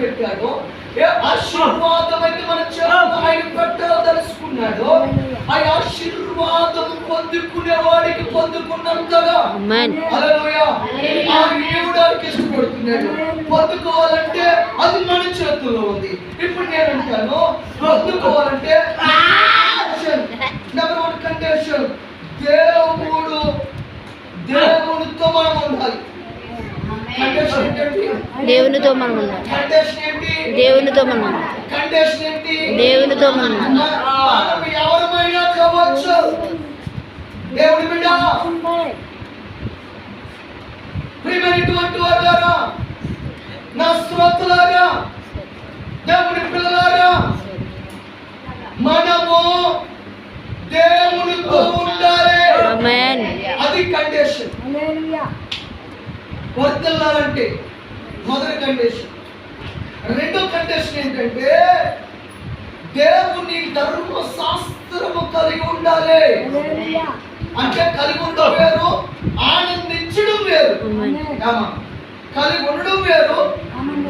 పెట్టాడో. ఏ ఆశీర్వాదం అయితే మన చేతుల్లో ఆయన పెట్టాలదలుచుకున్నాడో ఆ ఆశీర్వాదం పొందుకునే వాడికి పొందుకున్నంతగా ఇవ్వడానికి ఇష్టపడుతున్నాడు. పొందుకోవాలంటే అది మన చేతుల్లో ఉంది. ఇప్పుడు నేను అంటాను పొందుకోవాలంటే నెంబర్ వన్ కండిషన్ దేవుడు దేవునితో మనం ఉండాలి. దేవునితో మనం ఏంటి దేవునితో మనం ఉండాలి. కండిషన్ ఏంటి దేవునితో మనం ఎవరమైనా కావచ్చు దేవుడి బిడ్డ ప్రియమైనటువంటి వారులారా నా శ్రోతలారా దేవుని పిల్లలారా మనము దేవునితో ఉండాలి. అది కండిషన్ వర్తిల్లాలంటే మొదటి కండిషన్ రెండో కండిషన్ ఏంటంటే దేవుని ధర్మ శాస్త్రము కలిగి ఉండాలి. అంటే కలిగి ఉండడం వేరు ఆనందించడం వేరు. కలిగి ఉండడం వేరు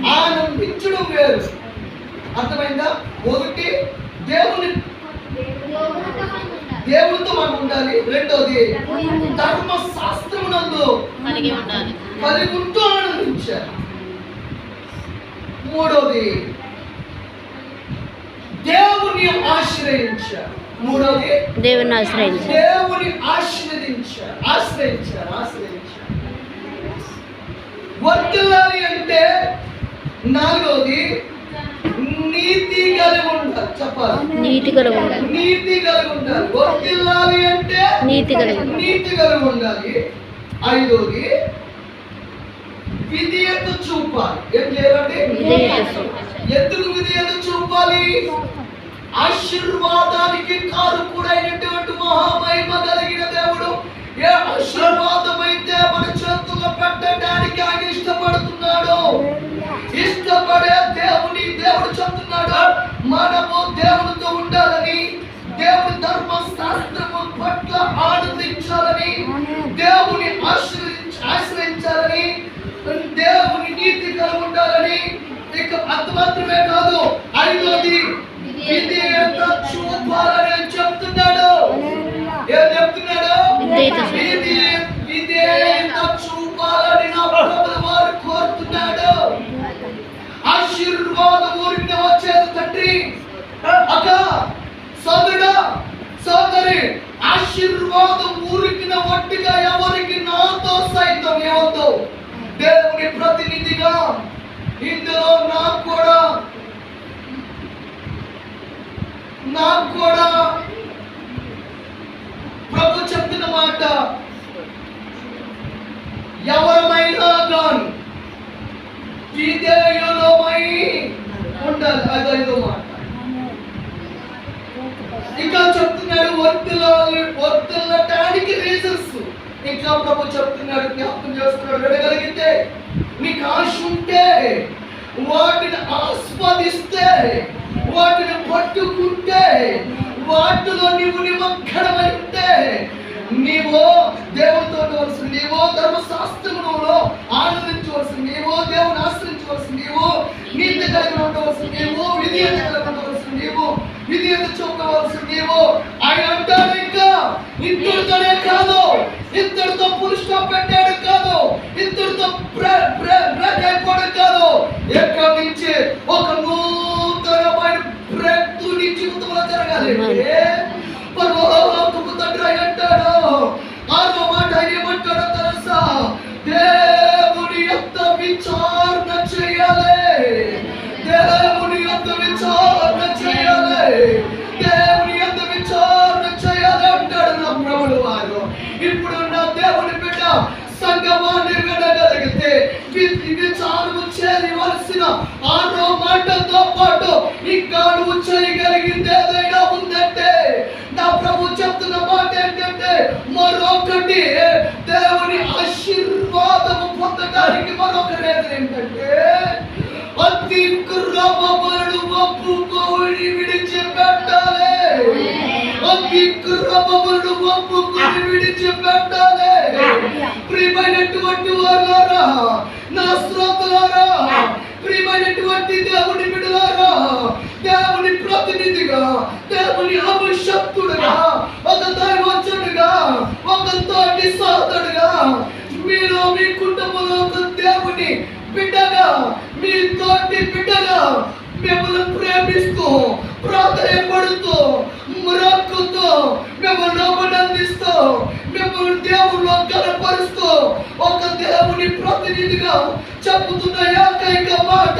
ఆనందించడం వేరు. అర్థమైందా? ఒకటి దేవునితో మనం ఉండాలి. రెండోది ధర్మ శాస్త్రమునందు కలిగి ఉండాలి. కలిగి ఉంటూ ఆనందించారు మూడోది దేవుని ఆశ్రయించారు మూడోది దేవుని ఆశ్రయించాలి. దేవుని ఆశ్రయించారు ఆశ్రయించారు ఆశ్రయించారు వర్తిల్లాలి అంటే నాలుగోది నీతి కలిగి ఉండాలి చెప్పాలి నీతి కలిగి ఉండాలి. నీతి కలిగి ఉండాలి. ఐదోది విధేయత చూపాలి. ఏం చేయాలండి. ఎందుకు విధేయత చూపాలి. ఆశీర్వాదానికి మనము దేవునితో ఉండాలని దేవుని ధర్మ శాస్త్రము పట్ల ఆనందించాలని దేవుని ఆశ్రయించ ఆశ్రయించాలని దేవుని నీతి కలిగి ఉండాలని ఇక అంత మాత్రమే కాదు ఐదోది విధేయత చూపాలని అని చెప్తున్నాడు. ఏం చెప్తున్నాడు? అక్క సోదరుడా సోదరి ఆశీర్వాదం ఊరికిన ఒట్టిగా ఎవరికి నాతో సైతం ఇవ్వద్దు. దేవుని ప్రతినిధిగా ఇందులో నాకు కూడా నాకు కూడా ప్రభు చెప్పిన మాట ఎవరమైనా కానీ విధేయులమై ఉండాలి. అది మాట. ఇంకా చెప్తున్నాడు వర్తిల్లాలి వర్తిల్లటానికి రీజన్స్ ఇంకా ప్రభు చెప్తున్నాడు జ్ఞాపకం చేస్తున్నాడు వినగలిగితే నీకు ఆశ ఉంటే వాటిని ఆస్వాదిస్తే వాటిని పట్టుకుంటే వాటిలో నీవు నిమగ్నమై ఉంటే నీవు దేవుడితో ఉండవలసి నీవో ధర్మశాస్త్రములో ఆనందించవలసి నీవో దేవుని ఆశ్రయించవలసి నీవు నీతి కలిగి ఉండవలసి నీవు విధి కలిగి ఉండవలసి నీవు ఇది ఎంత నీవు. ఆయన అంటారు ఇంకా ఇద్దరితోనే కాదు. ఇద్దరితో పురుష పెట్టాడు కాదు. ఇద్దరితో బ్రే- బ్రే- అయిపోవడం కాదు. వారు. ఇప్పుడున్న దేవుని బిడ్డ సంగమాన్ని వినగలిగితే వి- విచారణ చేయవలసిన ఆరో మాటతో పాటు ఇంకా నువ్వు చేయగలిగింది ఏదైనా ఉందంటే నా ప్రభు చెప్తున్న మాట ఏంటంటే మరొకటి దేవుని ఆశీర్వాదము పొందడానికి మరొక రేత ఏంటంటే అతి క్రమములను అతి క్రమములను ఒప్పుకొని విడిచిపెట్టాలి ప్రియమైనటువంటి వారులారా నా శ్రోతలారా ప్రియమైనటువంటి దేవుని బిడ్డలారా దేవుని ప్రతినిధిగా దేవుని అభిషక్తుడుగా ఒక దైవజనుడుగా ఒక తోటి సోదరుడుగా మీరు మీ కుటుంబంలో ఒక దేవుని బిడ్డగా మీ తోటి బిడ్డగా మిమ్మల్ని ప్రేమిస్తూ ప్రాధాన్యపడుతూ మొరక్కుతూ మిమ్మల్ని అభినందిస్తూ మిమ్మల్ని దేవుళ్ళు కనపరుస్తూ ఒక దేవుని ప్రతినిధిగా చెప్పుతున్న ఏకైక మాట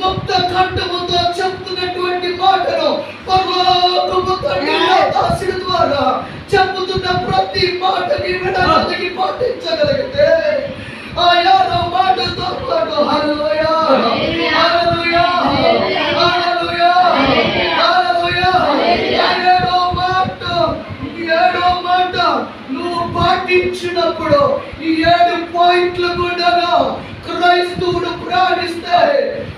ముక్త కంఠముతో చెప్తున్నటువంటి మాటను పరలోకము తండ్రి దాసుని ద్వారా చెప్పుతున్న ప్రతి మాటని వినగలిగి పాటించగలిగితే ఆ యారో మాటతో పాటు హల్లెలూయా. నువ్వు ఈ ఏడు పాయింట్లు కూడా క్రైస్తవుడు ప్రాణిస్తే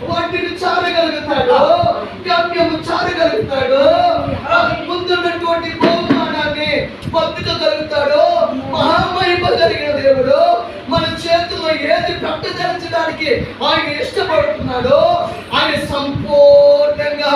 వాటిని చారగలుగుతాడు. గమ్యము చారగలుగుతాడు. ముందున్నటువంటి బహుమానాన్ని పొందుకోగలుగుతాడు. మహామహిమ కలిగిన దేవుడు మన చేతిలో ఏది ప్రకటించడానికి ఆయన ఇష్టపడుతున్నాడు ఆయన సంపూర్ణంగా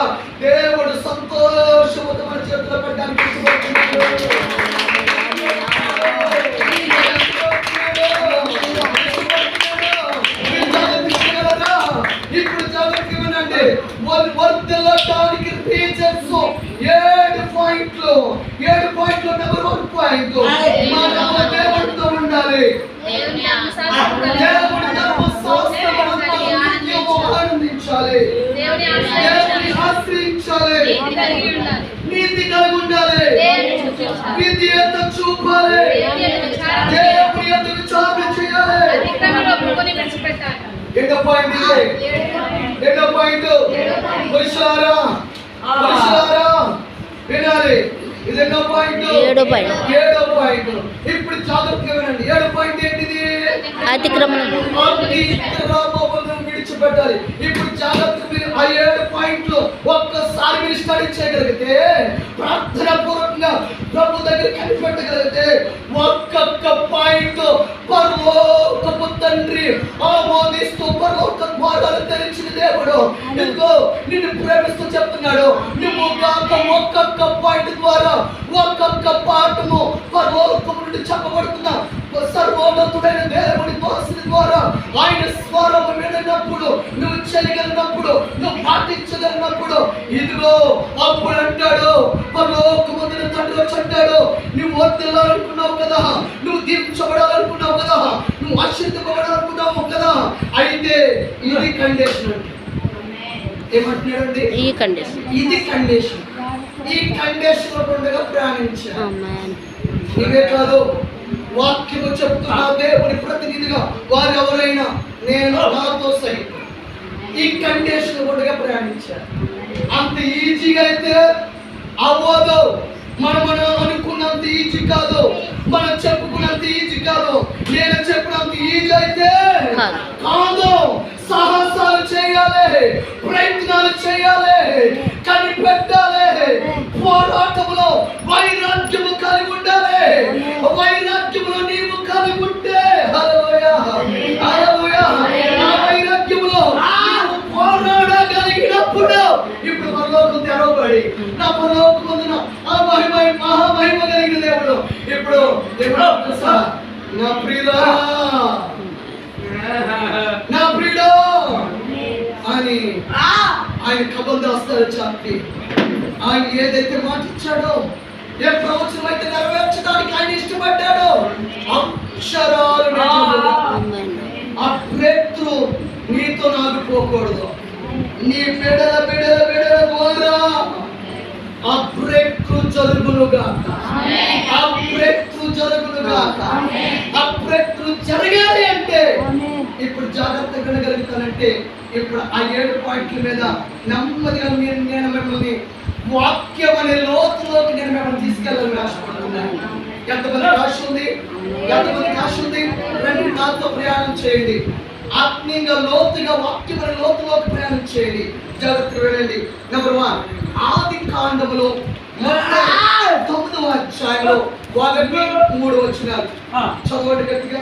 నీతి కలిగి ఉండాలి. నీతి ఎంత చూపాలి దేవుని ఎంత విచారణ చేయాలి రెండో పాయింట్. రెండో పాయింట్ పురుషులారా పురుషులారా వినాలి ఇది రెండో పాయింట్ ఏడో పాయింట్. ఏడో పాయింట్. ఇప్పుడు ఏడో పాయింట్ ఏంటిది? అతిక్రమణ. విడిచిపెట్టాలి. ఇప్పుడు జాగ్రత్త మీరు ఆ ఏడు పాయింట్లు ఒక్కసారి మీరు స్టడీ చేయగలిగితే ప్రార్థన పూర్వకంగా ప్రభు దగ్గర కనిపెట్టగలిగితే ఒక్కొక్క పాయింట్ పరలోకపు తండ్రి ఆమోదిస్తూ పరలోక మార్గాలు తెరిచిన దేవుడు. ఎందుకో నిన్ను ప్రేమిస్తూ చెప్తున్నాడు. నువ్వు కాక ఒక్కొక్క పాయింట్ ద్వారా ఒక్కొక్క పాఠము పరలోకము నుండి చెప్పబడుతున్నా సర్వోన్నతుడైన దేవుని దోసుని ద్వారా ఆయన స్వరము వినప్పుడు నువ్వు చేయగలిగినప్పుడు నువ్వు పాటించగలిగినప్పుడు ఇదిగో అప్పుడు అంటాడు పరలోకముందున తండ్రి వచ్చి అంటాడు నువ్వు వర్తిల్లాలనుకున్నావు కదా నువ్వు దీపించబడాలనుకున్నావు కదా నువ్వు ఆశించబడాలనుకున్నావు కదా అయితే ఇది కండిషన్ ఏమంటున్నాడండి? ఈ కండిషన్ ఇది కండిషన్ ఈ కండిషన్ ఉండగా ఆమేన్ ఇవే కాదు వాక్యము చెప్తున్న దేవుని ప్రతినిధిగా వారు ఎవరైనా నేను నాతో సహితం ఈ కండిషన్ కూడా ప్రయాణించారు. అంత ఈజీగా అయితే అవ్వదు. మనం మనం అనుకున్నంత ఈజీ కాదు. మనం చెప్పుకున్నంత ఈజీ కాదు. నేను చెప్పినంత ఈజీ అయితే కాదు. సాహసాలు చేయాలి. ప్రయత్నాలు చేయాలి. కనిపెట్టాలి. పోరాటంలో నా పరలోకం పొందిన ఆ మహిమ మహామహిమ కలిగిన దేవుడు. ఇప్పుడు దేవుడు నా ప్రియుడా. నా ప్రియుడు. అని ఆయన కబల్ దాస్తారు చాపి ఆయన ఏదైతే మాట ఇచ్చాడో ఏ ప్రవచనం అయితే నెరవేర్చడానికి ఆయన ఇష్టపడ్డాడో అక్షరాలు ఆ ప్రేత్రు నీతో నాగిపోకూడదు నీ బిడల బిడల బిడల ద్వారా ఆ బ్రేక్త్రూ జరుగునుగాక ఆ బ్రేక్త్రూ జరుగునుగాక ఆ బ్రేక్త్రూ జరగాలి అంటే ఇప్పుడు జాగ్రత్తగా వినగలుగుతానంటే ఇప్పుడు ఆ ఏడు పాయింట్ల మీద నెమ్మదిగా నేను నేను మిమ్మల్ని వాక్యం అనే లోతులోకి నేను మిమ్మల్ని తీసుకెళ్ళాలని ఆశపడుతున్నాను. ఎంతమంది ఆశ ఉంది? ఎంతమందికి ఆశ ఉంది? రండి నాతో ప్రయాణం చేయండి. ఆత్మీయంగా లోతుగా వాక్యం అనే లోతులోకి ప్రయాణం చేయండి. జాగ్రత్తగా వెళ్ళండి. నెంబర్ వన్ ఆది కాండములో తొమ్మిదవ అధ్యాయంలో ఒకటి మూడు వచ్చినారు చదవండి గట్టిగా.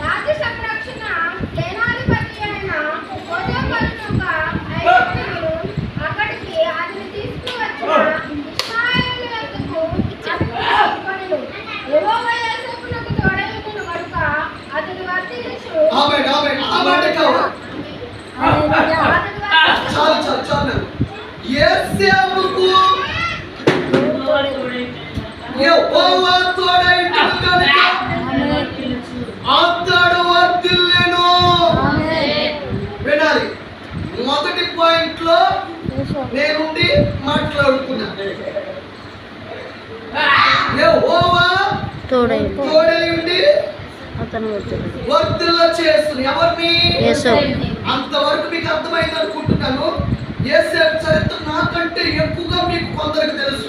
రాజ్య సంరక్షణ సేనాధిపతి అయిన ఆ మాట కావాలి చాలు చాలు చాలు ఏసేపుకు యెహోవా తోడైండును కనుక అతడు వినాలి మొదటి పాయింట్లో నేనుండి మాట్లాడుతున్నా యెహోవా తోడై తోడైండి వర్ధిల్ల చేస్తుంది. ఎవరిని? యేసు. అంతవరకు మీకు అర్థమైంది అనుకుంటున్నాను. ఏసేపు చరిత్ర నాకంటే ఎక్కువగా మీకు కొందరికి తెలుసు.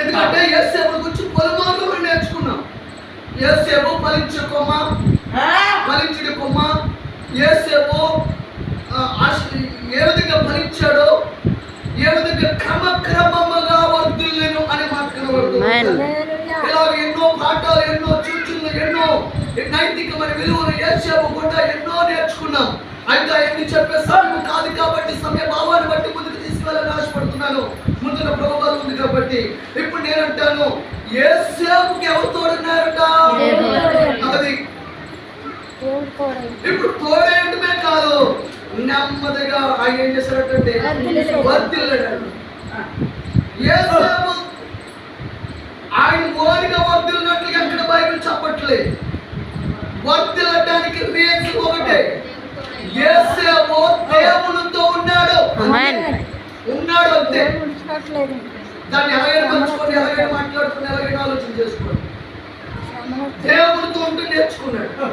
ఎందుకంటే ఏసేపు గురించి పొలమార్లు నేర్చుకున్నాం. ఏసేపు ఫలించే కొమ్మ ఫలించిన కొమ్మ ఏసేపు ఏ విధంగా ఫలించాడో ఏ విధంగా క్రమక్రమముగా వర్ధిల్లేను అని మాకు కనబడుతుంది ఆమేన్. ఇలా ఎన్నో పాఠాలు ఎన్నో సూచనలు ఎన్నో నైతికమైన విలువలు ఏసేపు కూడా ఎన్నో నేర్చుకున్నాం. అయితే అవన్నీ చెప్పే సమయం కాదు కాబట్టి సమయ భావాన్ని బట్టి ముందుకు తీసుకెళ్ళాలని ఆశపడుతున్నాను. ముందున ప్రభుత్వాలు ఉంది కాబట్టి ఇప్పుడు నేను అంటాను ఏసేపుకి ఎవరు తోడున్నారట అది ఇప్పుడు తోడేయడమే కాదు నెమ్మదిగా ఆయన ఏం చేశారంటే వర్దిల్లాడు ఏసేపు చెప్పట్లేదు వర్దిల్లడానికి రీజన్ ఒకటే. ఏసేపు దేవునితో ఉన్నాడు. ఆమేన్. ఉన్నాడు అంతే. దాన్ని ఎలాగైనా పంచుకొని ఎలాగైనా మాట్లాడుకుని ఎలాగైనా ఆలోచన చేసుకోండి. దేవునితో ఉంటూ నేర్చుకున్నాడు.